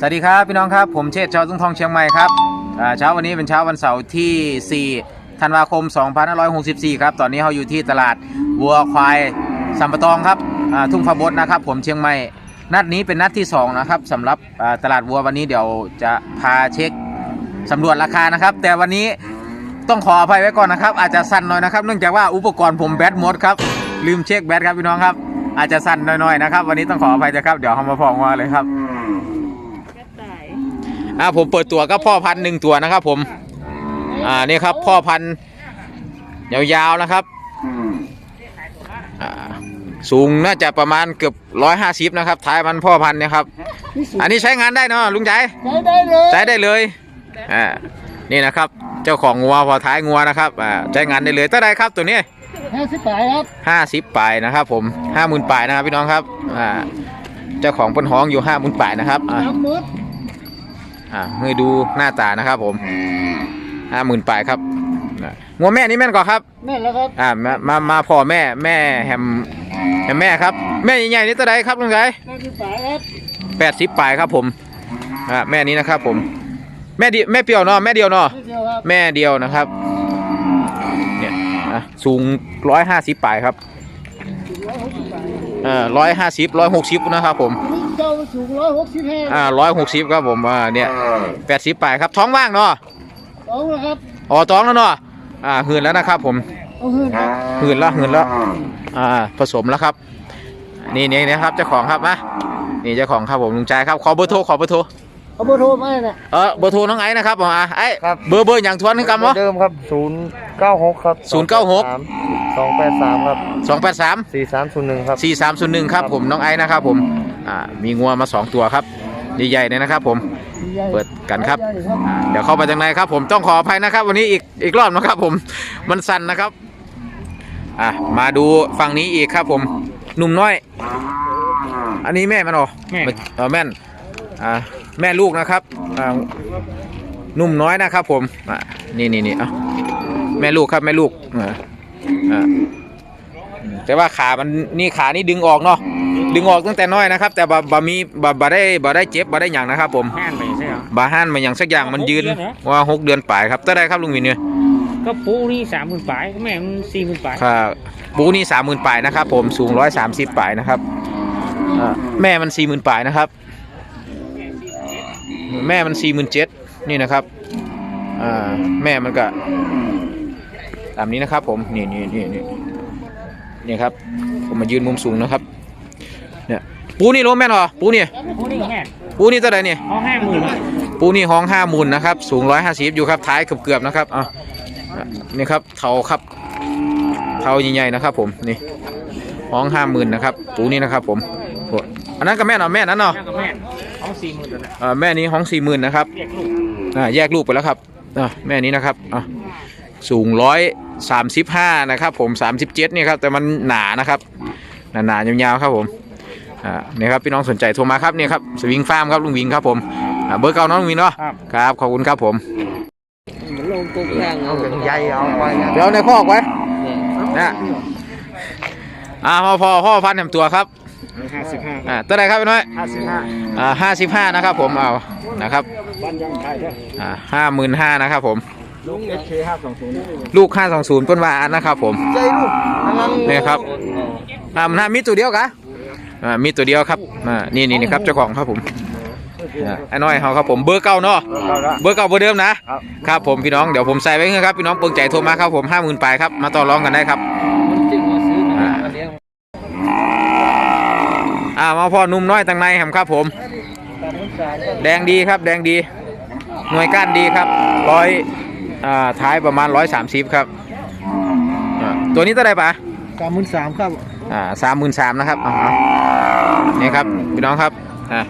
สวัสดีครับพี่น้องครับ ผมเชษฐ์ชาวทุ่งทองเชียงใหม่ครับเช้าวันนี้เป็นเช้าวันเสาร์ที่ 4 ธันวาคม 2564 ครับ ตอนนี้เราอยู่ที่ตลาดวัวควายสัมปะตองครับทุ่งพะบดนะครับ ผมเชียงใหม่ นัดนี้เป็นนัดที่ 2 นะครับสำหรับตลาดวัววันนี้เดี๋ยวจะพาเช็คสำรวจราคานะครับ แต่วันนี้ต้องขออภัยไว้ก่อนนะครับ อาจจะสั้นหน่อยนะครับ เนื่องจากว่าอุปกรณ์ผมแบตหมดครับ ลืมเช็คแบตครับพี่น้องครับ อาจจะสั้นหน่อยๆนะครับ วันนี้ต้องขออภัยนะครับ เดี๋ยวเขามาพองว่าเลยครับ อ่าผมเปิดตัวก็พ่อพันธุ์หนึ่งตัวนะครับ ผม อ่านี่ครับ พ่อพันธุ์ยาวๆนะครับอ่าสูงน่าจะประมาณเกือบร้อยห้าสิบนะครับท้ายมันพ่อพันธุ์เนี่ยครับ อันนี้ใช้งานได้เนาะลุงใจได้ได้เลยใช้ได้เลยอ่านี่นะครับ เจ้าของงัวพอท้ายงัวนะครับอ่าใช้งานได้เลยเท่าไรครับตัวนี้ห้าสิบปลายครับห้าสิบปลายนะครับ ผมห้าหมื่นปลายนะครับพี่น้องครับอ่า เจ้าของปนห้องอยู่ห้าหมื่นปลายนะครับอ่าสามหมื่นอ่าให้ดูหน้าตานะครับ ผมห้าหมื่นปลายครับอ่างัวแม่นี่แม่นก่อนครับ แม่นแล้วครับอ่ามามามาพ่อแม่แม่แฮมแฮมแม่ครับ แม่ใหญ่ๆนี่ตัวใดครับลุงไก่ห้าสิบปลายครับแปดสิบปลายครับผมอ่าแม่นี้นะครับผม แม่เดีแม่เปียวเนาะแม่เดียวเนาะไม่เดียวครับแม่เดียวนะครับ เนี่ยอะสูงร้อยห้าสิบปลายครับ อ่อร้อยห้าสิบร้อยหกสิบนะครับผมอันนี้เจ้าสูงร้อยหกสิบห้าอ่าร้อยหกสิบครับผมอ่าเนี่ยแปดสิบปลายครับท้องว่างเนาะสองนะครับอ๋อท้องแล้วเนาะอ่าหืนแล้วนะครับผมเอาหืนครับหืนแล้วหืนแล้วอ่าผสมแล้วครับ นี่นี่นะครับเจ้าของครับมานี่เจ้าของครับผมลุงใจครับขอเบอร์โทรขอเบอร์โทร เอาเบอร์โทรมาเนี่ยเออเบอร์โทรน้องไอ้นะครับผมอะไอ้ครับ เบอร์เบอร์อย่างทวนให้กันวะเดิมครับศูนย์เก้าหกครับ096 สองแปดสามครับสองแปดสาม สี่สามศูนย์หนึ่งครับ สี่สามศูนย์หนึ่งครับผมน้องไอ้นะครับผมอ่ามีงัวมาสองตัวครับใหญ่ๆเลยนะครับผม เปิดกันครับใหญ่ครับ เดี๋ยวเข้าไปทางในครับ ผมต้องขออภัยนะครับ วันนี้อีกอีกรอบนะครับผมมันสั่นนะครับอะมาดูฝั่งนี้อีกครับผมหนุ่มน้อย อันนี้แม่มันเหรอแม่เออแม่น อ่าแม่ลูกนะครับอ่าหนุ่มน้อยนะครับ ผมอ่านี่นี่นี่เอะแม่ลูกครับแม่ลูกอ่าอ่าแต่ว่าขามันนี่ขานี่ดึงออกเนาะดึงออกตั้งแต่น้อยนะครับ แต่บ่บ่มีบ่บ่ได้บ่ได้เจ็บบ่ได้หยังนะครับ ผมห้านไปใช่เหรอบาห้านมาอย่างสักอย่างมันยืนหกเดือนเหรอว่าหกเดือนปลายครับเท่าไรครับลุงวินเนี่ยก็ปูนี่สามหมื่นปลายแม่มันสี่หมื่นปลายค่ะปูนี่สามหมื่นปลายนะครับ ผมสูงร้อยสามสิบปลายนะครับอ่าแม่มันสี่หมื่นปลายนะครับ แม่มันสี่หมื่นเจ็ดนี่นะครับอ่าแม่มันก็ตามนี้นะครับผมนี่นี่นี่นี่นี่ครับ ผมมายืนมุมสูงนะครับเนี่ยปูนี่รู้แม่นเหรอปูนี่ปูนี่แม่ปูนี่เท่าไหร่เนี่ยเอาห้าหมื่นปูนี่ห้องห้ามูลนะครับ สูงร้อยห้าสิบอยู่ครับท้ายเกือบๆนะครับอะอะนี่ครับเทาครับเทาใหญ่ๆนะครับ ผมนี่ห้องห้าหมื่นนะครับ ปูนี่นะครับผมโอ้อันนั้นก็แม่เนาะแม่นั้นเนาะห้ากับแม่เอาสี่หมื่นแล้วนะอ่าแม่นี้ห้องสี่หมื่นนะครับเรียกลูกอ่าแยกลูกไปแล้วครับอะแม่นี้นะครับอะสูงร้อยสามสิบห้านะครับ ผมสามสิบเจ็ดนี่ครับแต่มันหนานะครับหนาๆยาวๆครับผมอ่านี่ครับพี่น้องสนใจโทรมาครับนี่ครับสวิงฟาร์มครับลุงวิงครับผมอ่าเบอร์เก่าน้องลุงวิงเนาะครับครับขอบคุณครับผมมันลงตัวแข้งเอาเป็นใหญ่เอาไปนะเดี๋ยวในคอกไว้นะอ่าพ่อพ่อพ่อพันแหมตัวครับ ห้าสิบห้าอ่าตัวไหนครับพี่น้อยห้าสิบห้าอ่าห้าสิบห้านะครับผมเอานะครับบ้านยังไทยด้วยอ่าห้าหมื่นห้านะครับผมลุงเอสเคห้าสองศูนย์ลูกห้าสองศูนย์ต้นวาอันนะครับผมใจลูกอันนั้นนี่ครับอ่ามันมีตัวเดียวกะอ่ามีตัวเดียวครับอ่านี่นี่นี่ครับเจ้าของครับผมอ่าไอ้น้อยเขาครับผมเบอร์เก้าเนาะเบอร์เก้าเบอร์เดิมนะครับครับผมพี่น้องเดี๋ยวผมใส่ไว้ให้ครับพี่น้องเปิงใจโทรมาครับผมห้าหมื่นปลายครับมาต่อรองกันได้ครับ มันจริงมาซื้อ อ่า มาเลี้ยง อ่ามาพ่อหนุ่มน้อยตังในแหมครับผม แดงดีครับ แดงดี หน่วยก้านดีครับร้อยอ่าท้ายประมาณร้อยสามสิบครับอ่าตัวนี้เท่าไหร่ปะสามหมื่นสามครับอ่าสามหมื่นสามนะครับอ่านี่ครับพี่น้องครับอ่า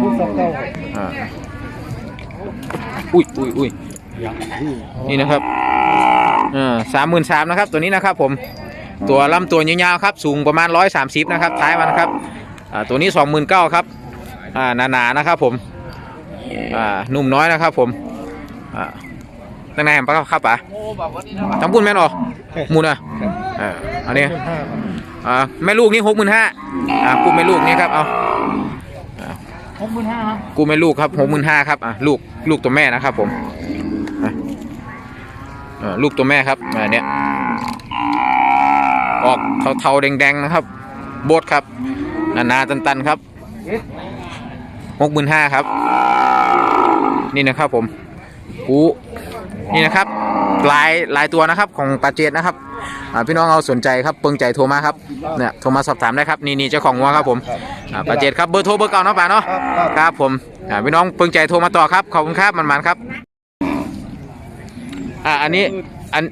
พูดสองเก้าอ่าอุ้ยอุ้ยอุ้ยนี่นะครับอ่าสามหมื่นสามนะครับ ตัวนี้นะครับผมตัวลำตัวยาวๆครับ สูงประมาณร้อยสามสิบนะครับ ท้ายมันนะครับ อ่าตัวนี้สองหมื่นเก้าครับอ่าหนาๆนะครับผมอ่าหนุ่มน้อยนะครับผมอ่าตั้งแต่แหมปะครับป๋าจำปุ่นแม่นหรอมูนอะอ่าอันนี้อ่าแม่ลูกนี่หกหมื่นห้าอ่ากูแม่ลูกนี่ครับเอาอ่าหกหมื่นห้าครับกูไม่ลูกครับหกหมื่นห้าครับอะลูกลูกตัวแม่นะครับผมอะอ่าลูกตัวแม่ครับอ่าเนี่ยออกเทาๆแดงๆนะครับ โบดครับ หนาๆตันครับหกหมื่นห้าครับ นี่นะครับผมกูนี่นะครับลายลายตัวนะครับของปาเจตนะครับพี่น้องเอาสนใจครับเปิงใจโทรมาครับเนี่ยโทรมาสอบถามได้ครับนี่นี่เจ้าของวัวครับผมปาเจตครับเบอร์โทรเบอร์เก่าเนาะป่าเนาะครับผมพี่น้องเปิงใจโทรมาต่อครับขอบคุณครับมันๆครับอ่าอันนี้อัน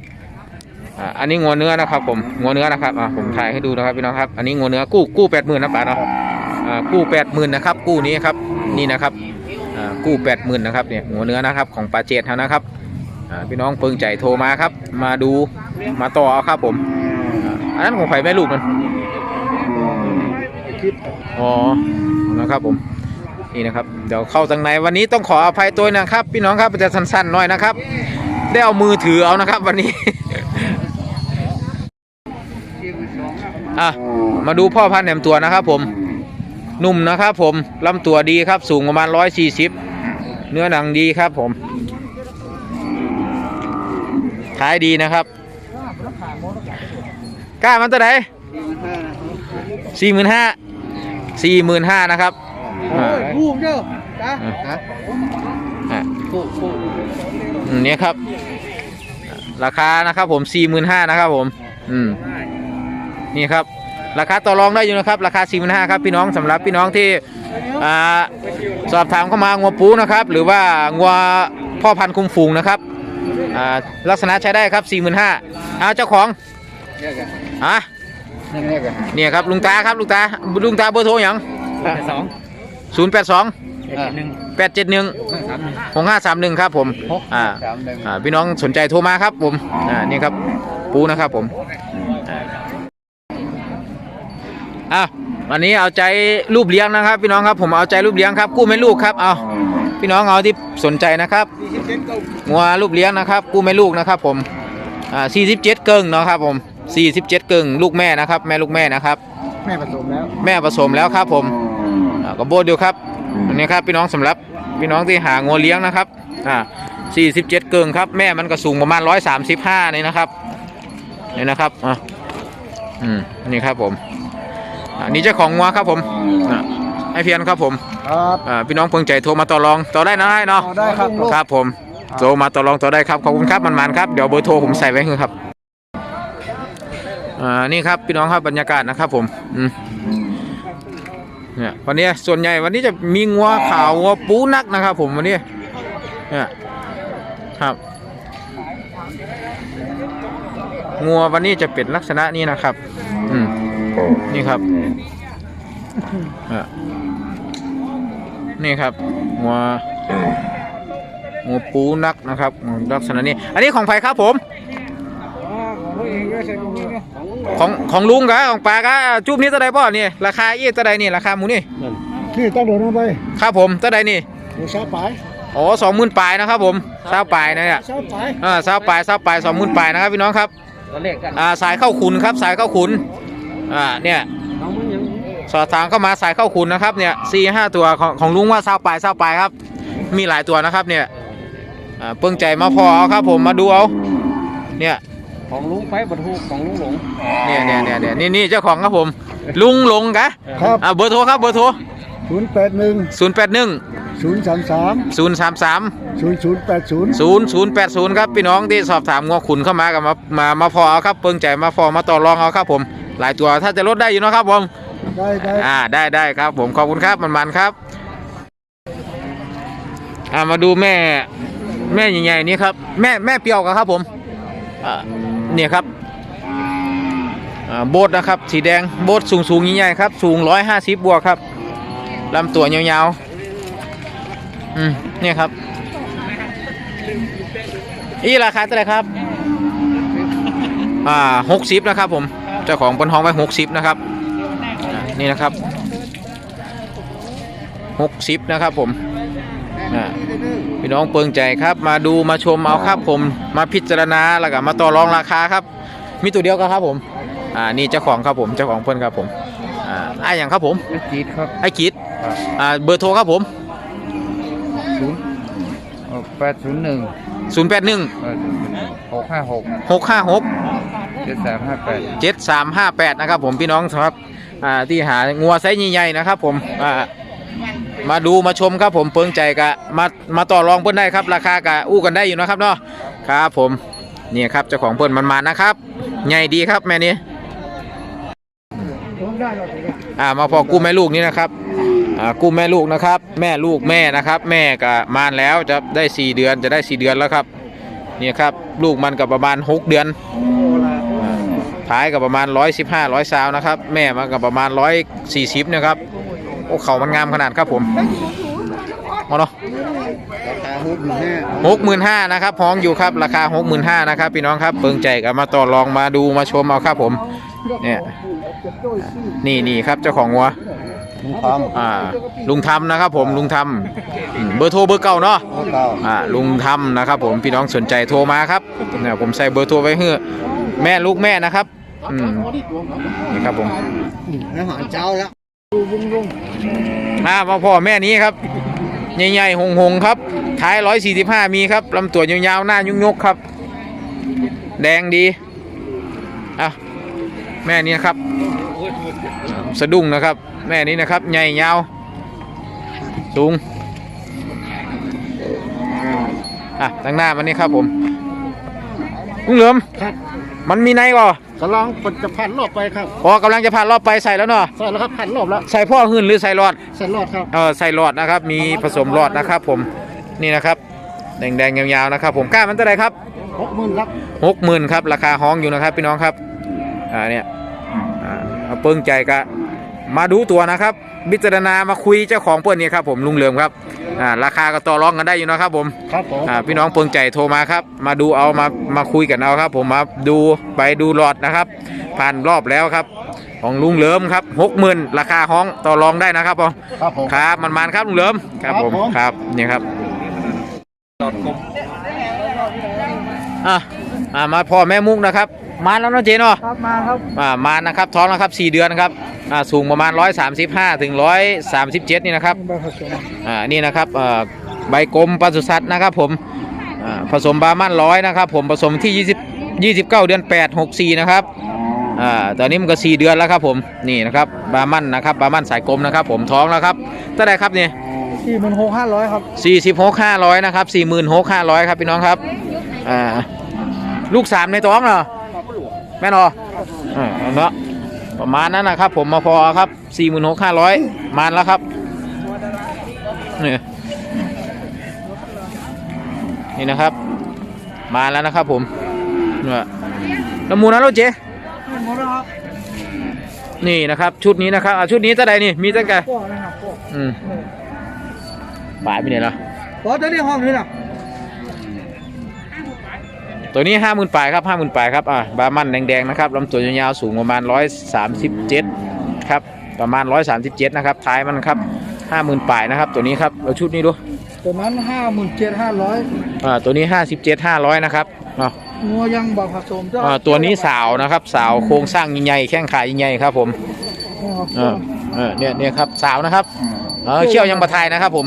อันนี้งัวเนื้อนะครับ ผมงัวเนื้อนะครับอ่าผมถ่ายให้ดูนะครับพี่น้องครับ อันนี้งัวเนื้อกู้กู้แปดหมื่นนะป่าเนาะอ่ากู้แปดหมื่นนะครับ กู้นี้ครับนี่นะครับอ่ากู้แปดหมื่นนะครับเนี่ยงัวเนื้อนะครับของปลาเจตเขานะครับอ่าพี่น้องเปิงใจโทรมาครับ มาดูมาต่อเอาครับ ผมอันนั้นของไผ่แม่ลูกมันอ๋อนะครับผมนี่นะครับเดี๋ยวเข้าทางในวันนี้ต้องขออภัยตัวนะครับ พี่น้องครับจะสั้นๆหน่อยนะครับ ได้เอามือถือเอานะครับ วันนี้ อะมาดูพ่อพันธุ์แหนมตัวนะครับผมนุ่มนะครับผมลำตัวดีครับสูงประมาณร้อยสี่สิบเนื้อหนังดีครับผม ขายดีนะครับกล้ามันตัวไหนสี่หมื่นห้าสี่หมื่นห้านะครับอ่าลูกเด้อจ้าอะอะอืมเนี่ยครับ ราคานะครับผมสี่หมื่นห้านะครับผม อืม นี่ครับราคาต่อรองได้อยู่นะครับ ราคาสี่หมื่นห้าครับพี่น้องสำหรับพี่น้องที่อ่าสอบถามเข้ามางัวปูนะครับ หรือว่างัวพ่อพันธุ์คุมฝูงนะครับอ่าลักษณะใช้ได้ครับสี่หมื่นห้าเอาเจ้าของอะนี่นี่กันเนี่ยครับลุงตาครับลุงตาลุงตาเบอร์โทรอย่างสองศูนย์แปดสองหนึ่งแปดเจ็ดหนึ่งสามหนึ่งหกห้าสามหนึ่งครับผมอ่าสามหนึ่งอ่าพี่น้องสนใจโทรมาครับผมอ่านี่ครับปูนะครับผม อ่าอะวันนี้เอาใจรูปเลี้ยงนะครับ พี่น้องครับผมเอาใจรูปเลี้ยงครับ กู้ไม่ลูกครับเอาพี่น้องเอาที่สนใจนะครับงัวรูปเลี้ยงนะครับ กู้ไม่ลูกนะครับ ผมอ่าสี่สิบเจ็ดเกิงเนาะครับผมสี่สิบเจ็ดเกิงลูกแม่นะครับ แม่ลูกแม่นะครับ แม่ผสมแล้วแม่ผสมแล้วครับ ผมอ่าก็โบดอยู่ครับอันนี้ครับพี่น้องสำหรับพี่น้องที่หางัวเลี้ยงนะครับอ่า47เกิงครับแม่มันก็สูงประมาณ135นี่นะครับนี่นะครับอะอืมนี่ครับผม อ่านี่เจ้าของงัวครับผมอ่าให้เพียนครับผมครับอ่าพี่น้องเพิ่งใจโทรมาต่อรองต่อได้นะให้เนาะต่อได้ครับ ครับผมโทรมาต่อรองต่อได้ครับ ขอบคุณครับมันๆครับ เดี๋ยวเบอร์โทรผมใส่ไว้ให้ครับอ่านี่ครับพี่น้องครับบรรยากาศนะครับผมอืมเนี่ยวันนี้ส่วนใหญ่วันนี้จะมีงัวขาวงัวปูนักนะครับ ผมวันนี้เนี่ยครับงัววันนี้จะเป็นลักษณะนี้นะครับ อืม นี่ครับอะนี่ครับงัวงัวปูนักนะครับลักษณะนี้ อันนี้ของใครครับผม ของของลุงกะของปากะจุบนี้เท่าใดป่ะนี่ราคาอีเท่าใดนี่ราคาหมูนี่นี่ต้องโดนลงไปครับผมเท่าใดนี่เดี๋ยวเช้าไปอ๋อสองหมื่นปลายนะครับผมเศร้าปลายนะเนี่ยเช้าไปอ่าเศร้าปลายเศร้าปลายสองหมื่นปลายนะครับพี่น้องครับตัวเลขกันอ่าสายเข้าขุนครับสายเข้าขุน อ่าเนี่ยน้องมึงยังสอดทางเข้ามาสายเข้าขุนนะครับเนี่ยสี่ห้าตัวของของลุงว่าเศร้าปลายเศร้าปลายครับ มีหลายตัวนะครับเนี่ยอ่าเพิ่งใจมาพอเอาครับผมมาดูเอาเนี่ยของลุงไปบรรทุกของลุงหลงเนี่ยเนี่ยเนี่ยเนี่ยนี่นี่เจ้าของครับผม ลุงหลงกะครับอ่าเบอร์โทรครับเบอร์โทรศูนย์แปดหนึ่งศูนย์แปดหนึ่งศูนย์สามสามศูนย์สามสามศูนย์ศูนย์แปดศูนย์ศูนย์ศูนย์แปดศูนย์ครับ พี่น้องที่สอบถามงอขุนเข้ามากับมามามาพอเอาครับเปิงใจมาพอมาต่อรองเอาครับผม หลายตัวถ้าจะลดได้อยู่เนาะครับผมได้ได้อ่าได้ได้ครับผมขอบคุณครับมันมันๆครับอ่ามาดูแม่ แม่ใหญ่ๆนี่ครับ แม่แม่เปียวกันครับผมอ่าเนี่ยครับอ่าโบทนะครับ สีแดงโบทสูงสูงๆใหญ่ๆครับ สูงร้อยห้าสิบบวกครับลำตัวยาวๆอืมเนี่ยครับอีราคาเท่าไหร่ครับ อ่าหกสิบนะครับผม เจ้าของบนห้องไว้หกสิบนะครับอ่านี่นะครับหกสิบนะครับผมอ่าพี่น้องเปิงใจครับ มาดูมาชมเอาครับผมมาพิจารณาแล้วก็มาต่อรองราคาครับ มีตัวเดียวกันครับผมอ่านี่เจ้าของครับผมเจ้าของเพื่อนครับผมอ่าไอ้อย่างครับผมไอ้จีดครับไอ้กีดครับอ่าเบอร์โทรครับผมศูนย์แปดศูนย์หนึ่ง081หกห้าหก 656เจ็ดสามห้าแปด7358นะครับผมพี่น้องครับอ่าที่หางัวไซส์ใหญ่ๆนะครับผมอ่ามาดูมาชมครับผมเปิงใจกะมามาต่อรองเพิ่นได้ครับ ราคากะอู้กันได้อยู่นะครับเนาะครับผมนี่ครับเจ้าของเพิ่นมันมานะครับใหญ่ดีครับแม่นี้อ่ามาพอกู้แม่ลูกนี่นะครับอ่ากู้แม่ลูกนะครับ แม่ลูกแม่นะครับ แม่ก็มานแล้วจะได้4เดือนจะได้4เดือนแล้วครับนี่ครับ ลูกมันก็ประมาณ6เดือน ท้ายกับประมาณ115 100ซาวนะครับ แม่มากับประมาณ140นะครับ โอ้เขามันงามขนาดครับผมมาเนาะราคาหกหมื่นห้าหกหมื่นห้านะครับห้องอยู่ครับราคาหกหมื่นห้านะครับพี่น้องครับเปิงใจกับมาต่อรองมาดูมาชมเอาครับผม เนี่ยนี่นี่ครับเจ้าของวัวลุงทอ่าลุงทำนะครับผมลุงทำอืมเบอร์โทรเบอร์เก่าเนาะำเขาเก่าอ่าลุงทำนะครับผมพี่น้องสนใจโทรมาครับเนี่ยผมใส่เบอร์โทรไว้ให้แม่ลูกแม่นะครับ อืมนี่ครับผมแล้วหาเจ้าแล้วอ่ามาพ่อแม่นี้ครับ ใหญ่ๆหงๆครับ ท้าย145มีครับลำตัวยาวๆหน้ายุกๆครับ แดงดีอะแม่นี้นะครับ สะดุ้งนะครับ แม่นี้นะครับใหญ่ยาวสูงอะตั้งหน้ามันนี่ครับผมลุงเหลิมครับมันมีในก่อ กำลังจะผ่านรอบไปครับพอกำลังจะผ่านรอบไปใส่แล้วเนาะใส่แล้วครับผ่านรอบแล้วใส่พ่อหื่นหรือใส่รอดใส่รอดครับเออใส่หลอดนะครับ มีผสมหลอดนะครับ ผมนี่นะครับแดงๆยาวๆนะครับ ผมกล้ามันเท่าไหรครับหกหมื่นครับหกหมื่นครับราคาห้องอยู่นะครับพี่น้องครับอ่าเนี่ยอ่าเอาเปิ้งใจกะมาดูตัวนะครับพิจารณามาคุยเจ้าของเปิ้ลนี่ครับผมลุงเหลิมครับอ่าราคาก็ต่อรองกันได้อยู่นะครับผมครับผมอ่าพี่น้องเปิ้งใจโทรมาครับ มาดูเอามามาคุยกันเอาครับ ผมมาดูไปดูหลอดนะครับ ผ่านรอบแล้วครับ ของลุงเหลิมครับหกหมื่นราคาห้องต่อรองได้นะครับผมครับผมครับมันมันๆครับลุงเหลิมครับผมครับผมครับนี่ครับอะอ่ามาพ่อแม่มุกนะครับ มาแล้วเนาะเจเนาะ ครับมาครับ อ่ามานะครับท้องนะครับ 4 เดือนนะครับ อ่าสูงประมาณ 135 ถึง 137 นี่นะครับใบผสมอ่านี่นะครับเอ่อใบกลมปศุสัตว์นะครับผมอ่าผสมบามันร้อยนะครับผมผสมที่ 20 29 เดือน 8 64 นะครับอ่าตอนนี้มันก็ 4 เดือนแล้วครับผมนี่นะครับบามันนะครับบามันสายกลมนะครับ ผมท้องแล้วครับเท่าไหรครับนี่สี่หมื่นหกห้าร้อยครับ46 500นะครับ46 500ครับพี่น้องครับอ่าลูกสามในท้องเหรอแม่นเหรออ่าเนาะ ประมาณนั้นนะครับ ผมมาพอครับ46 500มานแล้วครับนี่นี่นะครับ มาแล้วนะครับ ผมเนี่ยแล้วหมูนะรถเจหมดแล้วครับนี่นะครับ ชุดนี้นะครับอะชุดนี้ตั้งใดนี่มีตั้งแต่พวกนะครับพวกอืมบ่ายไปไหนแล้วพอจะได้ห้องนี้นะ ตัวนี้ห้าหมื่นปลายครับห้าหมื่นปลายครับอ่าบามันแดงๆนะครับลำตัวยาวๆสูงประมาณร้อยสามสิบเจ็ดครับประมาณร้อยสามสิบเจ็ดนะครับท้ายมันครับห้าหมื่นปลายนะครับ ตัวนี้ครับเราชุดนี้ดูตัวนั้นห้าหมื่นเจ็ดห้าร้อยอ่าตัวนี้ห้าสิบเจ็ดห้าร้อยนะครับอ่างัวยังบอกผสมเจ้าอ่าตัวนี้สาวนะครับสาวโครงสร้างใหญ่ๆแข้งขาใหญ่ๆครับผมเออเออเนี่ยเนี่ยครับสาวนะครับเออเขี้ยวยังประทายนะครับผม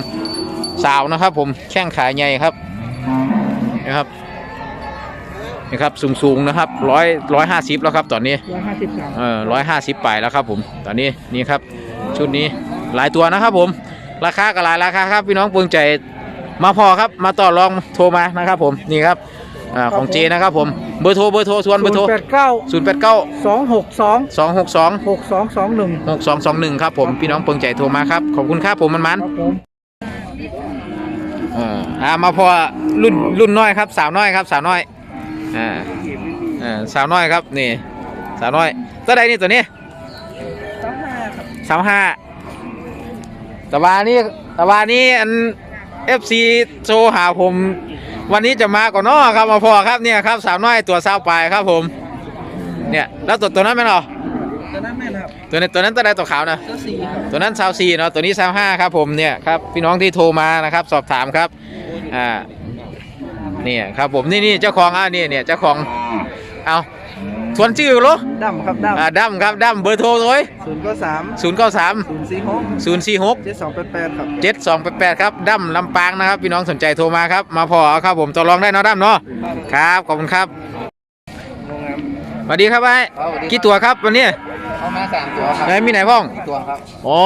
สาวนะครับผมแข้งขาใหญ่ครับนะครับ นี่ครับสูงๆนะครับร้อยร้อยห้าสิบแล้วครับตอนนี้ร้อยห้าสิบสามเออร้อยห้าสิบไปแล้วครับผมตอนนี้นี่ครับชุดนี้หลายตัวนะครับผมราคาก็หลายราคาครับพี่น้องเปิงใจมาพอครับมาต่อรองโทรมานะครับผมนี่ครับอ่าของเจนะครับผมเบอร์โทรเบอร์โทรทวนเบอร์โทรแปดเก้าศูนย์แปดเก้าสองหกสองสองหกสองหกสองสองหนึ่งหกสองสองหนึ่งครับผมพี่น้องเปิงใจโทรมาครับขอบคุณครับผมมันมันครับผมเอออ่ามาพอรุ่นรุ่นน้อยครับสาวน้อยครับสาวน้อย อ่าอ่าสาวน้อยครับนี่ สาวน้อยตัวใดนี่ตัวนี้สามห้าแต่วานี้แต่วานี้อันเอฟซีโชว์หาผม วันนี้จะมาก่อนเนาะครับมาพอครับเนี่ยครับสาวน้อยตัวสาวปลายครับผม เนี่ยแล้วตัวตัวนั้นไหมเนาะตัวนั้นแม่ครับตัวนี้ตัวนั้นตัวใดตัวขาวนะเจ้าสี่ครับตัวนั้นสาวสี่เนาะตัวนี้สาวห้าครับผมเนี่ยครับพี่น้องที่โทรมานะครับ สอบถามครับอ่า เนี่ยครับผมนี่นี่เจ้าของอะนี่เนี่ยเจ้าของเอาทวนชื่อเหรอดำครับดอ่าดำครับดำเบอร์โทรเลยำศูนย์ก็สามศูนย์เก้าสามศูนย์สี่หกศูนย์สี่หกเจ็ดสองแปดแปดครับเจ็ดสองแปดแปดครับดำลำปางนะครับ พี่น้องสนใจโทรมาครับมาพอเอาครับผมต่อรองได้เนาะดำเนาะครับขอบคุณครับสวัสดีครับไอ้กี่ตัวครับวันนี้เอามาสามตัวครับไหนมีไหนบ้างตัวครับอ๋อ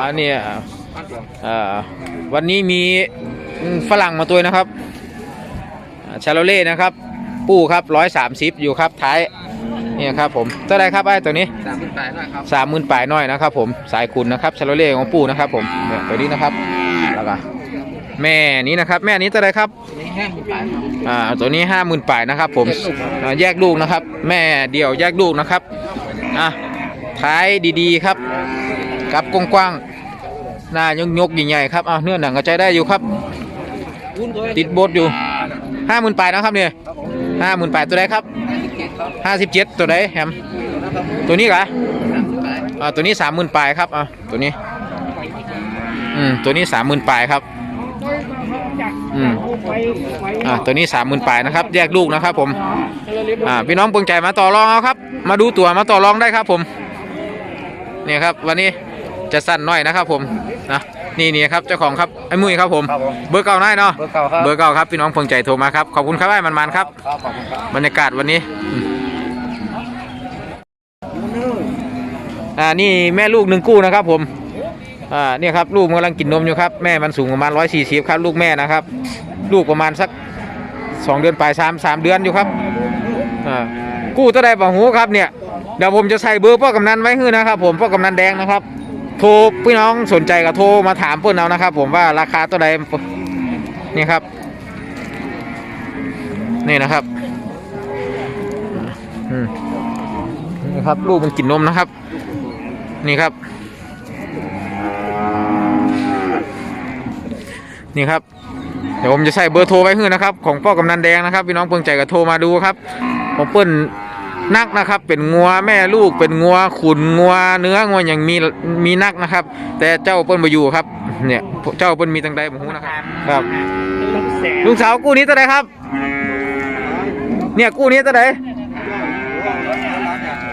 อันนี้เอ่อวันนี้มีอืมฝรั่งมาตัวนะครับอ่า ชาโลเล่นะครับปูครับร้อยสามสิบอยู่ครับท้ายนี่ครับผมเท่าไรครับไอ้ตัวนี้สามหมื่นแปดนะครับสามหมื่นปลายน้อยนะครับผมสายคุณนะครับชาโลเล่ของปูนะครับผมเนี่ยตัวนี้นะครับแล้วก็แม่นี้นะครับ แม่นี้เท่าไรครับนี่ห้าหมื่นแปดครับอ่าตัวนี้ห้าหมื่นปลายนะครับ ผมอ่าแยกลูกนะครับ แม่เดี่ยวแยกลูกนะครับอะท้ายดีๆครับกับกว้างๆหน้ายกยกๆใหญ่ๆครับอะเนื้อหนังก็ใจได้อยู่ครับ ติดโบทอยู่ ห้าหมื่นปลายนะครับเนี่ยห้าหมื่นปลายตัวใดครับห้าสิบเจ็ดตัวใดแฮมตัวนี้เหรออ่าตัวนี้สามหมื่นปลายครับอะตัวนี้อืมตัวนี้สามหมื่นปลายครับอืมอ่าตัวนี้สามหมื่นปลายนะครับ แยกลูกนะครับผมอ่าพี่น้องเบิ่งใจมาต่อรองเอาครับ มาดูตัวมาต่อรองได้ครับผมเนี่ยครับ วันนี้จะสั้นหน่อยนะครับผมนะ นี่นี่ครับเจ้าของครับไอ้มุ้ยครับผม ครับผมเบอร์เก่าหน่อยเนาะเบอร์เก่าครับ เบอร์เก่าครับพี่น้องเพิ่งใจโทรมาครับขอบคุณครับไอ้มันๆครับ ครับขอบคุณครับ บรรยากาศวันนี้อืมอ่า นี่แม่ลูกหนึ่งกู้นะครับผม อ่า เนี่ยครับ ลูกมันกำลังกินนมอยู่ครับ แม่มันสูงประมาณร้อยสี่สิบครับ ลูกแม่นะครับ ลูกประมาณสักสองเดือนปลายสามสามเดือนอยู่ครับ อ่า กู้ตัวใดบ่หูครับเนี่ย เดี๋ยวผมจะใส่เบอร์พ่อกำนันไว้ให้นะครับผมพ่อกำนันแดงนะครับ โทรพี่น้องสนใจก็โทรมาถามเพื่อนเอานะครับ ผมว่าราคาตัวใดนี่ครับ นี่นะครับนี่ครับลูกมันกินนมนะครับ นี่ครับ นี่ครับ เดี๋ยวผมจะใส่เบอร์โทรไว้ให้นะครับ ของพ่อกำนันแดงนะครับพี่น้องเพิ่งใจก็โทรมาดูครับของเปิ้ล นักนะครับ เป็นงัวแม่ลูกเป็นงัวขุนงัวเนื้องัวอย่างมีมีนักนะครับ แต่เจ้าเปิ้ลมาอยู่ครับ เนี่ยเจ้าเปิ้ลมีตังใดผมรู้นะครับครับลุงสาวกู้นี้เท่าไหรครับ เนี่ยกู้นี้เท่าไหร่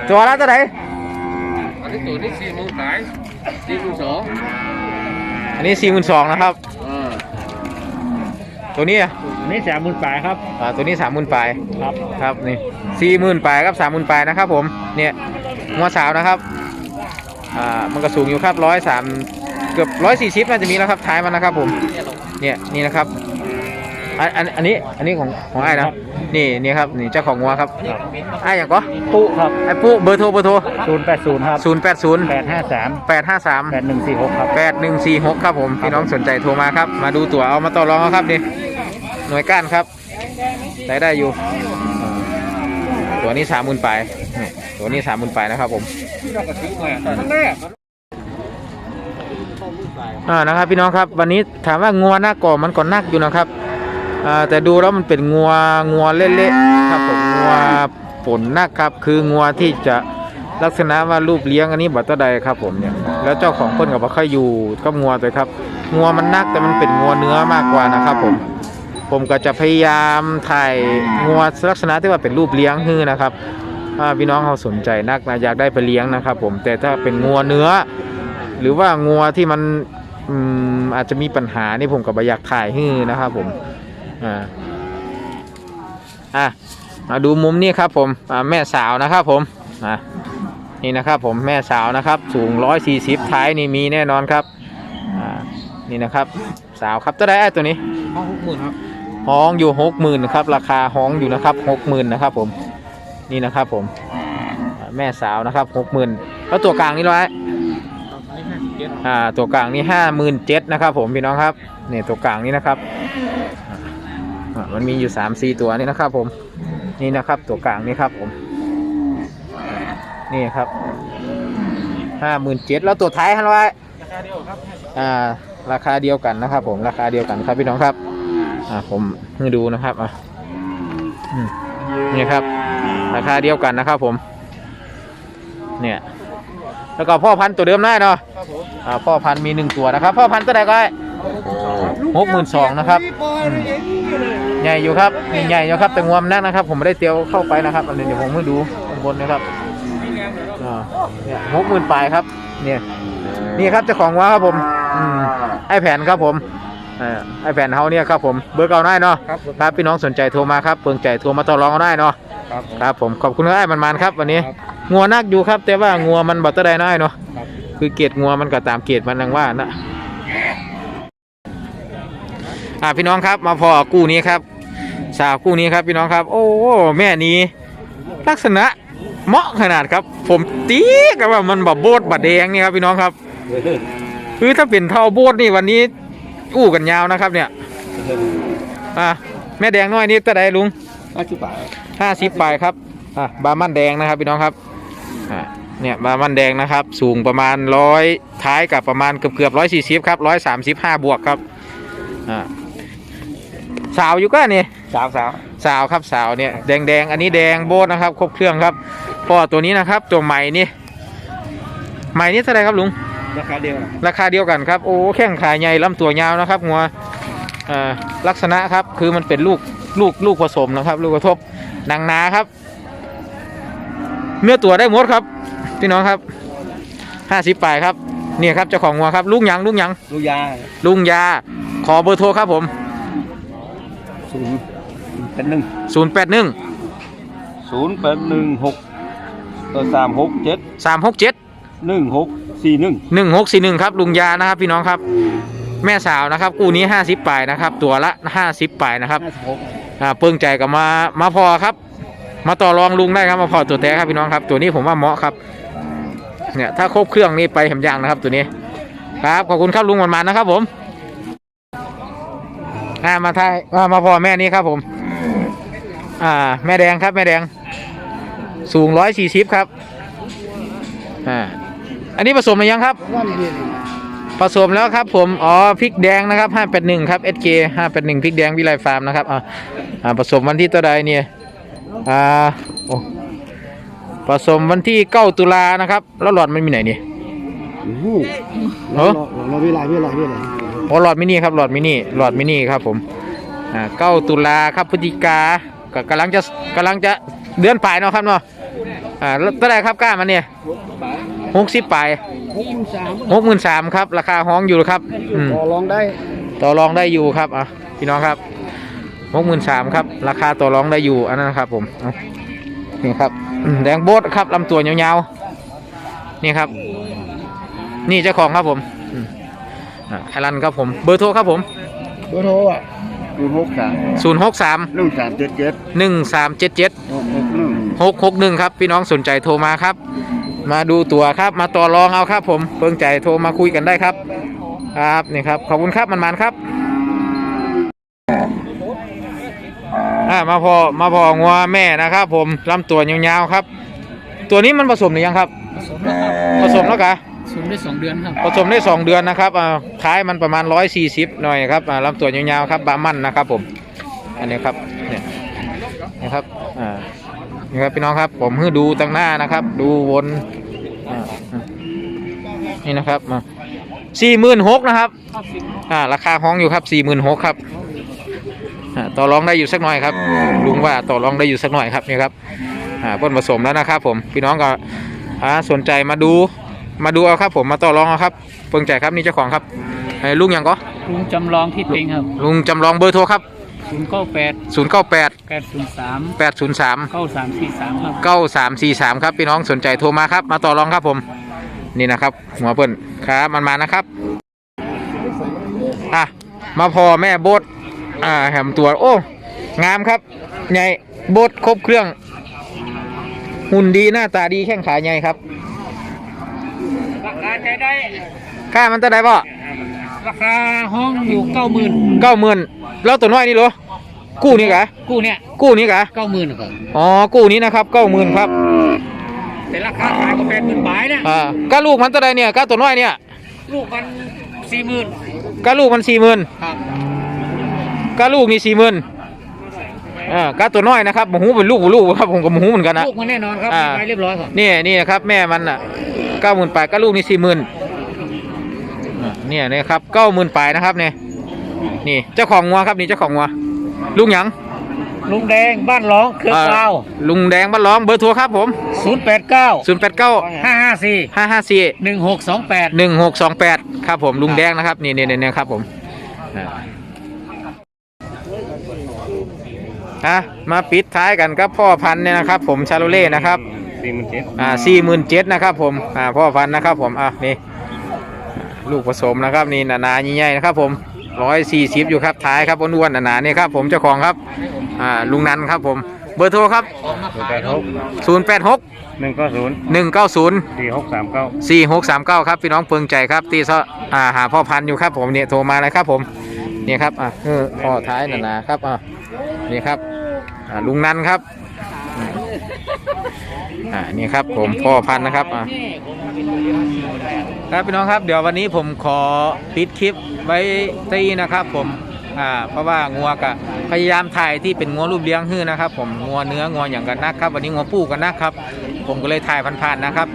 ตัวละเท่าไหร่อันนี้ตัวนี้สี่หมื่นขายสี่หมื่นสองอันนี้สี่หมื่นสองนะครับอ่า ตัวนี้อะนี่สามหมื่นปลายครับ อ่าตัวนี้สามหมื่นปลายครับ ครับนี่สี่หมื่นปลายครับสามหมื่นปลายนะครับผมเนี่ยงัวสาวนะครับอ่ามันก็สูงอยู่ครับร้อยสามเกือบร้อยสี่สิบน่าจะมีแล้วครับท้ายมันนะครับผมเนี่ยนี่นะครับ อันอันอันนี้อันนี้ของของไอ้ายนะนี่นี่ครับนี่เจ้าของงัวครับไอ้ายอย่างก็ปุ๊ครับไอ้ปุ๊เบอร์โทรเบอร์โทรศูนย์แปดศูนย์ครับศูนย์แปดศูนย์แปดห้าสามแปดห้าสามแปดหนึ่งสี่หกครับ แปดหนึ่งสี่หกครับผมพี่น้องสนใจโทรมาครับ มาดูตั๋วเอามาต่อรองเอาครับนี่หน่วยก้านครับได้ได้อยู่ ตัวนี้สามหมื่นปลายนี่ตัวนี้สามหมื่นปลายนะครับผมอ่านะครับพี่น้องครับ วันนี้ถามว่างัวหน้าก่อมันก็นักอยู่นะครับอ่า แต่ดูแล้วมันเป็นงัวงัวเละๆครับผมงัวฝนนักครับ คืองัวที่จะลักษณะว่ารูปเลี้ยงอันนี้บัตรใดครับผมเนี่ยแล้วเจ้าของเพิ่นกับว่าค่อยอยู่กับงัวตัวครับงัวมันนักแต่มันเป็นงัวเนื้อมากกว่านะครับผมผมก็จะพยายามถ่ายงัวลักษณะที่ว่าเป็นรูปเลี้ยงฮือนะครับถ้าพี่น้องเขาสนใจนักนะอยากได้ไปเลี้ยงนะครับ ผมแต่ถ้าเป็นงัวเนื้อ หรือว่างัวที่มันอมอาจจะมีปัญหานี่ผมก็บ่อยากถ่ายฮือนะครับผม อ่าอะมาดูมุมนี้ครับผมอ่าแม่สาวนะครับผมอะนี่นะครับผมแม่สาวนะครับสูง 140 ท้ายนี่มีแน่นอนครับอ่านี่นะครับสาวครับตัวได้ไอ้ตัวนี้ห้องหกหมื่นครับห้องอยู่หกหมื่นครับราคาห้องอยู่นะครับหกหมื่นนะครับผมนี่นะครับผมอ่าแม่สาวนะครับหกหมื่นแล้วตัวกลางนี่ร้อยอ่าตัวกลางนี่ห้าหมื่นเจ็ดนะครับผมพี่น้องครับนี่ตัวกลางนี่นะครับอ่าอ่า มันมีอยู่สามสี่ตัวนี่นะครับผมนี่นะครับตัวกลางนี่ครับผม นี่ครับห้าหมื่นเจ็ดแล้วตัวท้ายฮันไว้อ่าราคาเดียวกันนะครับ ผมราคาเดียวกันครับพี่น้องครับอ่าผมให้ดูนะครับอะอืมนี่ครับ ราคาเดียวกันนะครับ ผม เนี่ย แล้วก็พ่อพันธุ์ตัวเดิมได้เนาะอ่าพ่อพันธุ์มีหนึ่งตัวนะครับ พ่อพันธุ์ตัวใดก็ได้หกหมื่นสองนะครับอืม ใหญ่อยู่ครับนี่ใหญ่อยู่ครับแต่งวมนักนะครับ ผมไม่ได้เตียวเข้าไปนะครับอันนี้เดี๋ยวผมให้ดูบนนะครับอ่าเนี่ยหกหมื่นปลายครับ เนี่ยนี่ครับเจ้าของวัวครับผมอืมไอแผ่นครับผมเอ่อไอแผ่นเฮาเนี่ยครับผมเบอร์เก่าได้เนาะครับผมครับพี่น้องสนใจโทรมาครับเปิงใจโทรมาต่อรองเอาได้เนาะครับผม ครับผมขอบคุณครับไอ้มันมันๆครับ วันนี้ ครับ งัวนักอยู่ครับ แต่ว่างัวมันบัตเตอร์ได้น้อยเนาะ ครับคือเกรดงัวมันก็ตามเกรดมันนังว่านะ อ่าพี่น้องครับมาพอกู้นี้ครับ สาวกู้นี้ครับพี่น้องครับ โอ้แม่นี้ ลักษณะเหมาะขนาดครับ ผมตีกับว่ามันแบบโบดบัดแดงนี่ครับพี่น้องครับคือถ้าเป็นเท่าโบดนี่วันนี้อู้กันยาวนะครับเนี่ยอะแม่แดงน้อยนี่ตะไดลุงอาชีพป่าห้าสิบปลายครับอะบามันแดงนะครับพี่น้องครับอะเนี่ยบามันแดงนะครับ สูงประมาณร้อยท้ายกับประมาณเกือบเกือบร้อยสี่สิบครับร้อยสามสิบห้าบวกครับอ่า สาวอยู่ก็นี่สาวสาวสาวครับสาวเนี่ยแดงแดงๆอันนี้แดงโบดนะครับ ครบเครื่องครับพอตัวนี้นะครับ ตัวใหม่นี่ใหม่นี่เท่าไหรครับลุงราคาเดียวนะราคาเดียวกันครับโอ้แข้งขาใหญ่ลำตัวยาวนะครับงัวอ่าลักษณะครับคือมันเป็นลูกลูกลูกผสมนะครับ ลูกกระทบหนังหนาครับ เนื้อตัวได้หมดครับพี่น้องครับห้าสิบปลายครับเนี่ยครับเจ้าของงัวครับ ลุงหยังลุงหยังลูกยาลุงยาขอเบอร์โทรครับผม ศูนย์เป็นหนึ่งศูนย์แปดหนึ่งศูนย์เป็นหนึ่งหกตัวสามหกเจ็ดสามหกเจ็ดหนึ่งหกสี่หนึ่งหนึ่งหกสี่หนึ่งครับลุงยานะครับพี่น้องครับ แม่สาวนะครับกู้นี้ห้าสิบปลายนะครับ ตัวละห้าสิบปลายนะครับห้าสิบหกอ่าเพิ่งใจกับมามาพอครับ มาต่อรองลุงได้ครับมาพอตัวแท้ครับพี่น้องครับ ตัวนี้ผมว่าเหมาะครับเนี่ยถ้าครบเครื่องนี่ไปแหมยางนะครับตัวนี้ ครับขอบคุณครับลุงมันมันๆนะครับผม อ่ามาทายมามาพอแม่นี้ครับผม อ่า แม่แดงครับ แม่แดง สูงร้อยสี่สิบครับ อ่า อันนี้ผสมหรือยังครับ ผสมแล้วครับผม อ๋อ พริกแดงนะครับ581ครับ SK 581พริกแดงวิไลฟาร์มนะครับ อ่าอ่าผสมวันที่ตัวใดเนี่ย อ่า โอ้ผสมวันที่9ตุลานะครับ แล้วหลอดมันมีไหนเนี่ยเออเราเวลาเวลาเวลา อ๋อหลอดมินิครับหลอดมินิหลอดมินิครับผมอ่า9ตุลาครับพฤศจิกาก็กำลังจะกำลังจะเดือนปลายเนาะครับเนาะอ่าแล้วเท่าไหรครับกล้ามันเนี่ยหกสิบปลายหกหมื่นสามครับ ราคาห้องอยู่ครับอืมต่อรองได้ต่อรองได้อยู่ครับอะพี่น้องครับหกหมื่นสามครับ ราคาต่อรองได้อยู่อันนั้นครับ ผมเอานี่ครับแดงโบดครับลำตัวยาวๆนี่ครับ นี่เจ้าของครับผม ไอรันครับผม เบอร์โทรครับผม เบอร์โทรอะศูนย์หกสามศูนย์หกสามหนึ่งสามเจ็ดเจ็ดหนึ่งสามเจ็ดเจ็ดหกหกหนึ่งหกหกหนึ่งครับ พี่น้องสนใจโทรมาครับ มาดูตัวครับมาต่อรองเอาครับผมเพิ่งใจโทรมาคุยกันได้ครับ ครับนี่ครับขอบคุณครับมันมันๆครับอ่ามาพอมาพองัวแม่นะครับ ผมลำตัวยาวๆครับ ตัวนี้มันผสมหรือยังครับ ผสมแล้วกะ สูงได้สองเดือนครับผสมได้สองเดือนนะครับอ่าท้ายมันประมาณร้อยสี่สิบหน่อยครับอ่าลำตัวยาวๆครับบามันนะครับผม อันนี้ครับเนี่ยนะครับอ่านี่ครับพี่น้องครับผมให้ดูตั้งหน้านะครับ ดูวนอ่านี่นะครับมาสี่หมื่นหกนะครับอ่าราคาห้องอยู่ครับสี่หมื่นหกครับอ่าต่อรองได้อยู่สักหน่อยครับลุงว่าต่อรองได้อยู่สักหน่อยครับนี่ครับอ่าเพิ่นผสมแล้วนะครับผมพี่น้องก็อ่าสนใจมาดู มาดูเอาครับผมมาต่อรองเอาครับเพิ่งใจครับนี่เจ้าของครับไอ้ลุงหยังก็ลุงจำลองที่เป็งครับ ลุงจำลองเบอร์โทรครับศูนย์เก้าแปดศูนย์เก้าแปดแปดศูนย์สามแปดศูนย์สามเก้าสามสี่สามครับเก้าสามสี่สามครับพี่น้องสนใจโทรมาครับ มาต่อรองครับผม นี่นะครับหัวเปิ้ลครับมันมานะครับอะมาพอแม่โบดอ่าแหมตัวโอ้งามครับใหญ่โบดครบเครื่อง หุ่นดีหน้าตาดีแข้งขาใหญ่ครับราคา ใจได้ค่ามันเท่าไหร่ป่ะราคาห้องอยู่เก้าหมื่นเก้าหมื่นแล้วตัวน้อยนี่เหรอกู้นี่กะกู้เนี่ยกู้นี่กะเก้าหมื่นครับอ๋อกู้นี้นะครับเก้าหมื่นครับแต่ราคาขายก็แปดหมื่นบาทนะอ่าก้าลูกมันเท่าไหร่เนี่ยก้าตัวน้อยเนี่ยลูกมันสี่หมื่นก้าลูกมันสี่หมื่นครับก้าลูกนี่สี่หมื่น อ่าก้าตัวน้อยนะครับหมูเป็นลูกเป็นลูกครับผมกับหมูเหมือนกันนะลูกมันแน่นอนครับอ่าไปเรียบร้อยครับนี่นี่นะครับแม่มันอะเก้าหมื่นปลายก้าลูกนี่สี่หมื่นเนี่ยนะครับเก้าหมื่นปลายนะครับเนี่ยนี่เจ้าของงัวครับนี่เจ้าของงัวลุงหยังลุงแดงบ้านร้องเครือเกลาลุงแดงบ้านร้องเบอร์โทรครับผมศูนย์แปดเก้า0 8 9ห้าห้าสี่5 5 4หนึ่งหกสองแปด1 6 2 8 ครับผมลุงแดงนะครับ นี่นี่นี่ครับผม อ่าอะมาปิดท้ายกันครับพ่อพันธุ์เนี่ยนะครับ ผมชาโลเล่นะครับสี่หมื่นเจ็ดอ่าสี่หมื่นเจ็ดนะครับ ผมอ่าพ่อพันธุ์นะครับ ผมอะนี่ลูกผสมนะครับนี่หนาๆใหญ่ๆนะครับ ผมร้อยสี่สิบอยู่ครับท้ายครับอ้วนๆหนาๆนี่ครับผมเจ้าของครับอ่าลุงนันครับผมเบอร์โทรครับศูนย์แปดหกศูนย์แปดหกหนึ่งก็ศูนย์หนึ่งเก้าศูนย์สี่หกสามเก้าสี่หกสามเก้าครับพี่น้องเพิงใจครับตีซะอ่าหาพ่อพันธุ์อยู่ครับผมเนี่ยโทรมาเลยครับผมนี่ครับอะเออพ่อท้ายหนาๆครับอะ นี่ครับลุงนันครับอ่านี่ครับผมพ่อพันธ์นะครับครับพี่น้องครับเดี๋ยววันนี้ผมขอปิดคลิปไว้ตีนะครับ ผมอ่าเพราะว่างัวกะพยายามถ่ายที่เป็นงัวรูปเลี้ยงฮื้อนะครับ ผมงัวเนื้องัวอย่างกันนะครับ วันนี้งัวปูกันนะครับ ผมก็เลยถ่ายผ่านๆนะครับ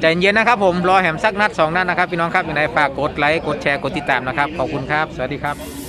ใจเย็นนะครับผมรอแหมสักนัดสองนัดนะครับพี่น้องครับยังไงฝากกดไลค์กดแชร์กดติดตามนะครับขอบคุณครับ สวัสดีครับ